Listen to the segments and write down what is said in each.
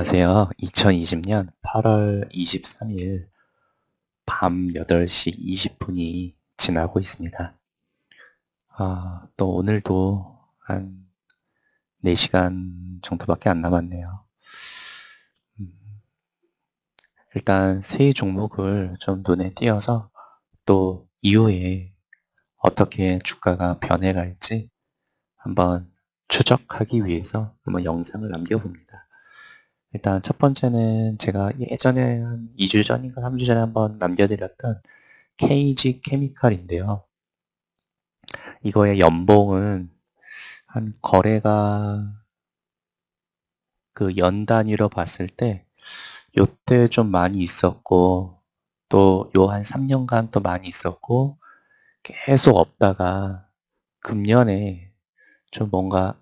안녕하세요. 2020년 8월 23일 밤 8시 20분이 지나고 있습니다. 아, 또 오늘도 한 4시간 정도밖에 안 남았네요. 음, 일단 세 종목을 좀 눈에 띄어서 또 이후에 어떻게 주가가 변해갈지 한번 추적하기 위해서 한번 영상을 남겨봅니다. 일단 첫 번째는 제가 예전에 한 2주 전인가 3주 전에 한번 남겨드렸던 KG 케미칼인데요. 이거의 연봉은 한 거래가 그 연 단위로 봤을 때 요때 좀 많이 있었고 또 요 한 3년간 또 많이 있었고 계속 없다가 금년에 좀 뭔가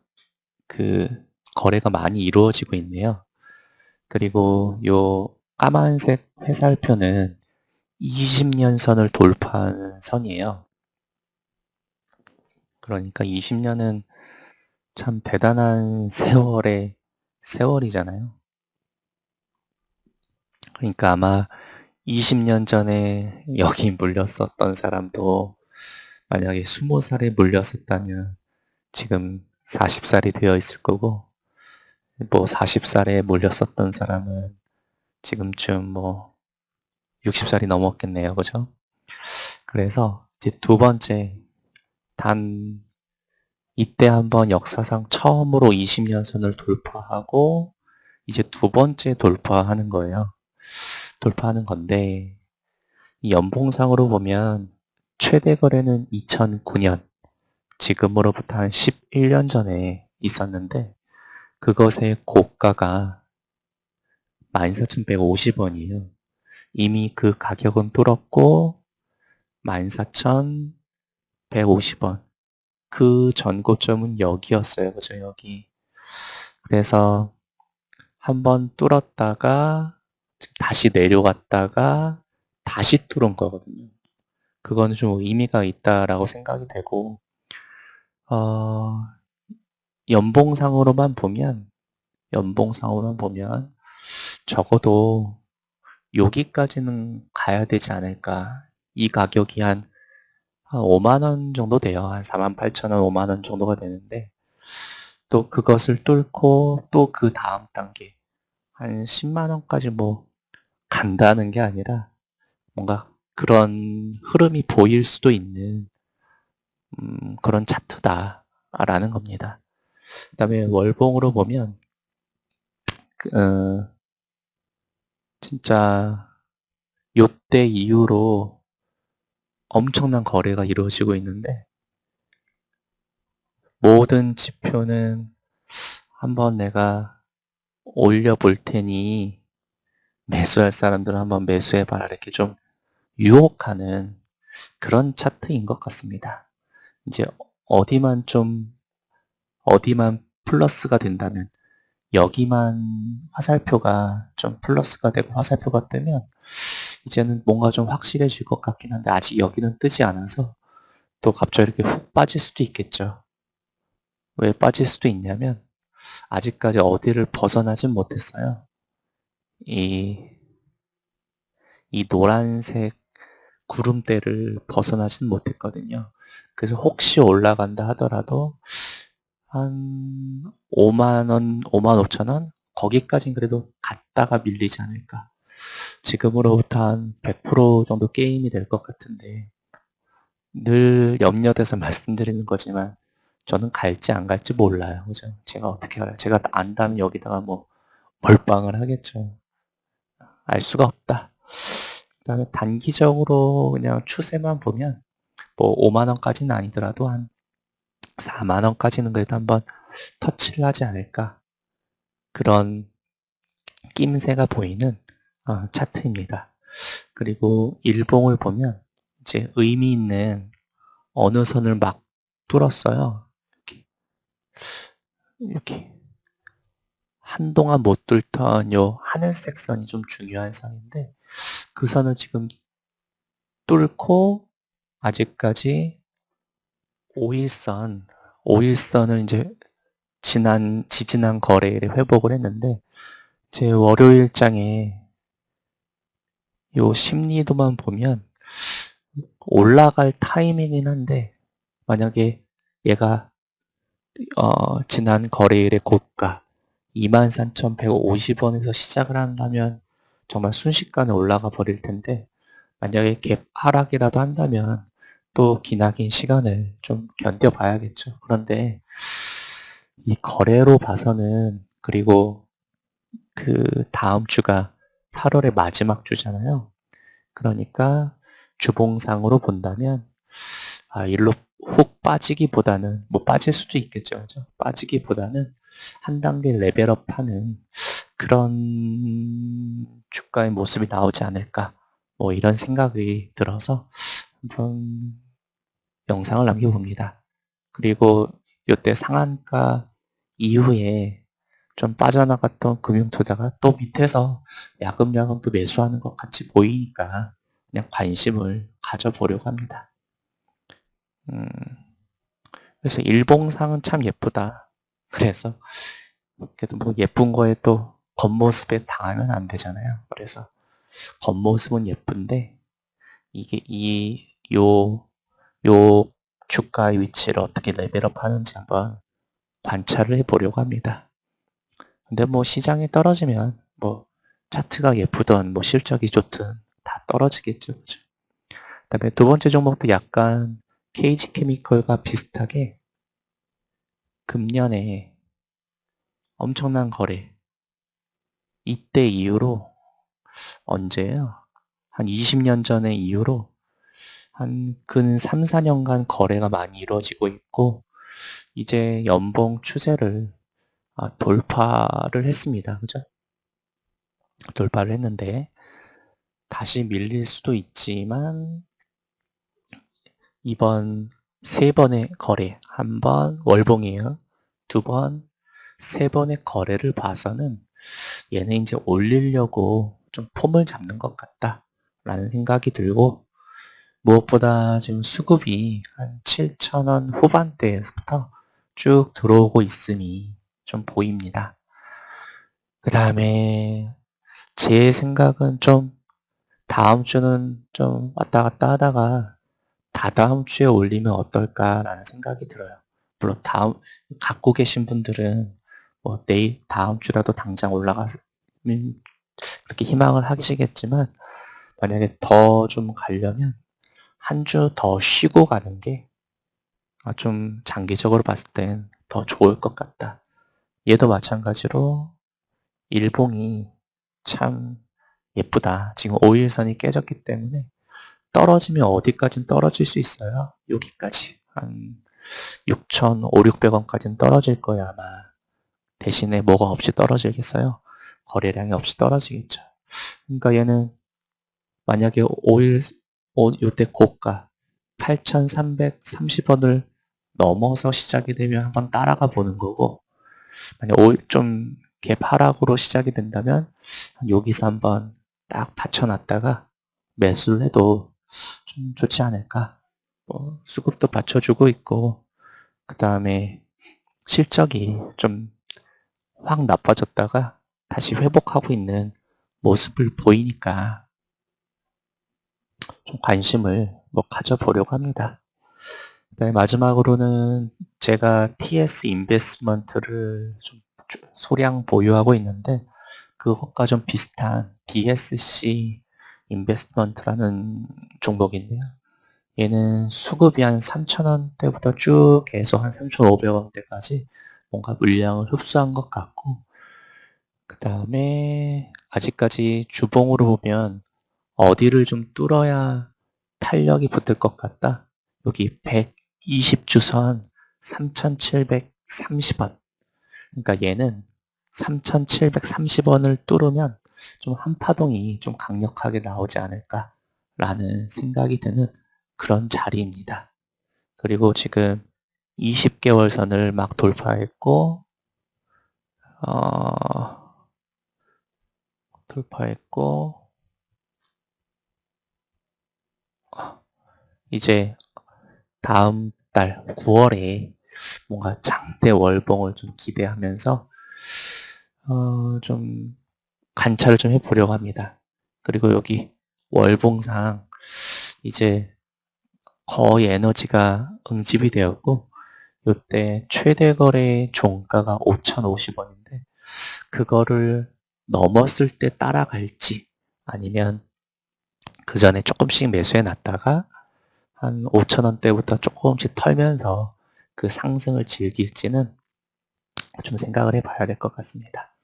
그 거래가 많이 이루어지고 있네요. 그리고 요 까만색 회살표는 20년 선을 돌파하는 선이에요. 그러니까 20년은 참 대단한 세월의 세월이잖아요. 그러니까 아마 20년 전에 여기 물렸었던 사람도 만약에 20살에 물렸었다면 지금 40살이 되어 있을 거고 뭐 40살에 몰렸었던 사람은 지금쯤 뭐 60살이 넘었겠네요. 그죠? 그래서 이제 두 번째 단 이때 한번 역사상 처음으로 20년 선을 돌파하고 이제 두 번째 돌파하는 거예요. 돌파하는 건데 이 연봉상으로 보면 최대 거래는 2009년 지금으로부터 한 11년 전에 있었는데 그것의 고가가 14,150원이에요. 이미 그 가격은 뚫었고 14,150원. 그 전고점은 여기였어요. 그죠? 여기. 그래서 한번 뚫었다가 다시 내려갔다가 다시 뚫은 거거든요. 그거는 좀 의미가 있다라고 생각이 되고 어, 연봉상으로만 보면 연봉상으로만 보면 적어도 여기까지는 가야 되지 않을까. 이 가격이 한, 한 5만 원 정도 돼요. 한 4만 8천 원, 5만 원 정도가 되는데 또 그것을 뚫고 또 그 다음 단계 한 10만 원까지 뭐 간다는 게 아니라 뭔가 그런 흐름이 보일 수도 있는 음, 그런 차트다라는 겁니다. 그 다음에 월봉으로 보면 그, 어, 진짜 요때 이후로 엄청난 거래가 이루어지고 있는데 모든 지표는 한번 내가 올려볼 테니 매수할 사람들은 한번 매수해봐라 이렇게 좀 유혹하는 그런 차트인 것 같습니다. 이제 어디만 좀 어디만 플러스가 된다면 여기만 화살표가 좀 플러스가 되고 화살표가 뜨면 이제는 뭔가 좀 확실해질 것 같긴 한데 아직 여기는 뜨지 않아서 또 갑자기 이렇게 훅 빠질 수도 있겠죠. 왜 빠질 수도 있냐면 아직까지 어디를 벗어나진 못했어요. 이, 이 노란색 구름대를 벗어나진 못했거든요. 그래서 혹시 올라간다 하더라도 한 5만 원, 5만 5천 원? 거기까진 그래도 갔다가 밀리지 않을까. 지금으로부터 한 100% 정도 게임이 될 것 같은데, 늘 염려돼서 말씀드리는 거지만, 저는 갈지 안 갈지 몰라요. 그죠? 제가 어떻게 알아요? 제가 안다면 여기다가 뭐, 몰빵을 하겠죠. 알 수가 없다. 그 다음에 단기적으로 그냥 추세만 보면, 뭐 5만 원까지는 아니더라도 한 4만 원까지는 그래도 한번 터치를 하지 않을까 그런 낌새가 보이는 어, 차트입니다. 그리고 일봉을 보면 이제 의미 있는 어느 선을 막 뚫었어요. 이렇게, 이렇게. 한동안 못 뚫던 요 하늘색 선이 좀 중요한 선인데 그 선을 지금 뚫고 아직까지 5일선, 5일선을 이제 지난, 지지난 거래일에 회복을 했는데 제 월요일장에 요 심리도만 보면 올라갈 타이밍이긴 한데 만약에 얘가 어, 지난 거래일의 고가 23,150원에서 시작을 한다면 정말 순식간에 올라가 버릴 텐데 만약에 갭 하락이라도 한다면 또 기나긴 시간을 좀 견뎌봐야겠죠. 그런데 이 거래로 봐서는 그리고 그 다음 주가 8월의 마지막 주잖아요. 그러니까 주봉상으로 본다면 아, 일로 훅 빠지기보다는 뭐 빠질 수도 있겠죠. 그죠? 빠지기보다는 한 단계 레벨업하는 그런 주가의 모습이 나오지 않을까 뭐 이런 생각이 들어서 한번 영상을 남겨봅니다. 그리고 이때 상한가 이후에 좀 빠져나갔던 금융투자가 또 밑에서 야금야금 또 매수하는 것 같이 보이니까 그냥 관심을 가져보려고 합니다. 음, 그래서 일봉상은 참 예쁘다. 그래서 그래도 뭐 예쁜 거에 또 겉모습에 당하면 안 되잖아요. 그래서 겉모습은 예쁜데 이게 이 요 요 주가의 위치를 어떻게 레벨업 하는지 한번 관찰을 해보려고 합니다. 근데 뭐 시장이 떨어지면 뭐 차트가 예쁘던 뭐 실적이 좋든 다 떨어지겠죠. 그죠? 그다음에 두 번째 종목도 약간 KG 케미컬과 비슷하게 금년에 엄청난 거래 이때 이후로 언제예요? 한 20년 전의 이후로 한 근 3, 4년간 거래가 많이 이루어지고 있고 이제 연봉 추세를 아, 돌파를 했습니다. 그죠? 돌파를 했는데 다시 밀릴 수도 있지만 이번 세 번의 거래, 한 번 월봉이에요. 두 번, 세 번의 거래를 봐서는 얘는 이제 올리려고 좀 폼을 잡는 것 같다 라는 생각이 들고 무엇보다 지금 수급이 한 7천원 후반대에서부터 쭉 들어오고 있으니 좀 보입니다. 그 다음에 제 생각은 좀 다음 주는 좀 왔다 갔다 하다가 다다음 주에 올리면 어떨까라는 생각이 들어요. 물론 다음 갖고 계신 분들은 뭐 내일 다음 주라도 당장 올라가면 그렇게 희망을 하시겠지만 만약에 더 좀 가려면 한 주 더 쉬고 가는 게좀 아, 장기적으로 봤을 땐 더 좋을 것 같다. 얘도 마찬가지로 일봉이 참 예쁘다. 지금 5일선이 깨졌기 때문에 떨어지면 어디까지는 떨어질 수 있어요? 여기까지. 한 6,500, 600원까지는 떨어질 거야, 아마. 대신에 뭐가 없이 떨어지겠어요? 거래량이 없이 떨어지겠죠. 그러니까 얘는 만약에 5일, 요때 고가 8,330원을 넘어서 시작이 되면 한번 따라가 보는 거고, 만약 5일 좀 개파락으로 시작이 된다면 여기서 한번 딱 받쳐놨다가 매수를 해도 좀 좋지 않을까. 뭐 수급도 받쳐주고 있고, 그 다음에 실적이 좀 확 나빠졌다가 다시 회복하고 있는 모습을 보이니까 좀 관심을 뭐 가져보려고 합니다. 네, 마지막으로는 제가 TS 인베스먼트를 좀 소량 보유하고 있는데 그것과 좀 비슷한 DSC 인베스먼트라는 종목인데요. 얘는 수급이 한 3,000원대부터 쭉 계속 한 3,500원대까지 뭔가 물량을 흡수한 것 같고 그 다음에 아직까지 주봉으로 보면 어디를 좀 뚫어야 탄력이 붙을 것 같다. 여기 120주선 3,730원 그러니까 얘는 3,730원을 뚫으면 좀 한파동이 좀 강력하게 나오지 않을까라는 생각이 드는 그런 자리입니다. 그리고 지금 20개월 선을 막 돌파했고, 어, 돌파했고, 이제 다음 달 9월에 뭔가 장대 월봉을 좀 기대하면서 어, 좀 관찰을 좀 해보려고 합니다. 그리고 여기 월봉상 이제 거의 에너지가 응집이 되었고 이때 최대 거래 종가가 5,050원인데 그거를 넘었을 때 따라갈지 아니면 그 전에 조금씩 매수해 놨다가 한 5,000원대부터 조금씩 털면서 그 상승을 즐길지는 좀 생각을 해봐야 될 것 같습니다.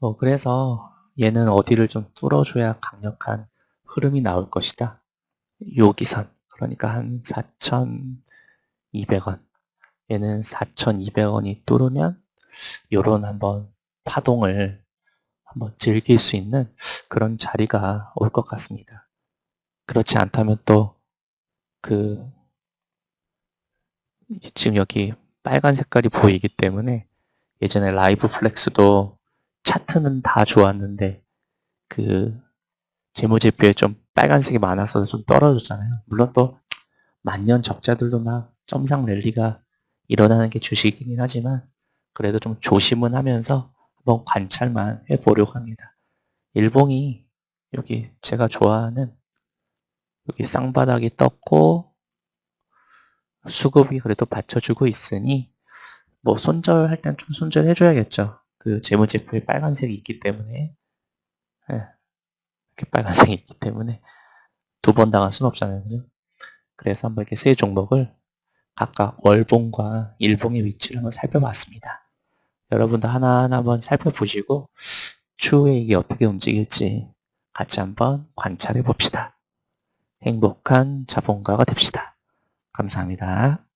어, 그래서 얘는 어디를 좀 뚫어줘야 강력한 흐름이 나올 것이다. 여기선 그러니까 한 4,200원 얘는 4,200원이 뚫으면 요런 한번 파동을 한번 즐길 수 있는 그런 자리가 올 것 같습니다. 그렇지 않다면 또 그 지금 여기 빨간 색깔이 보이기 때문에 예전에 라이브 플렉스도 차트는 다 좋았는데 그 재무제표에 좀 빨간색이 많아서 좀 떨어졌잖아요. 물론 또 만년 적자들도 막 점상 랠리가 일어나는 게 주식이긴 하지만 그래도 좀 조심은 하면서 한번 관찰만 해보려고 합니다. 일봉이 여기 제가 좋아하는 여기 쌍바닥이 떴고 수급이 그래도 받쳐주고 있으니 뭐 손절할 땐 좀 손절해 줘야겠죠. 그 재무제표에 빨간색이 있기 때문에 예, 이렇게 빨간색이 있기 때문에 두 번 당할 순 없잖아요. 그죠? 그래서 한번 이렇게 세 종목을 각각 월봉과 일봉의 위치를 한번 살펴봤습니다. 여러분도 하나하나 한번 살펴보시고 추후에 이게 어떻게 움직일지 같이 한번 관찰해 봅시다. 행복한 자본가가 됩시다. 감사합니다.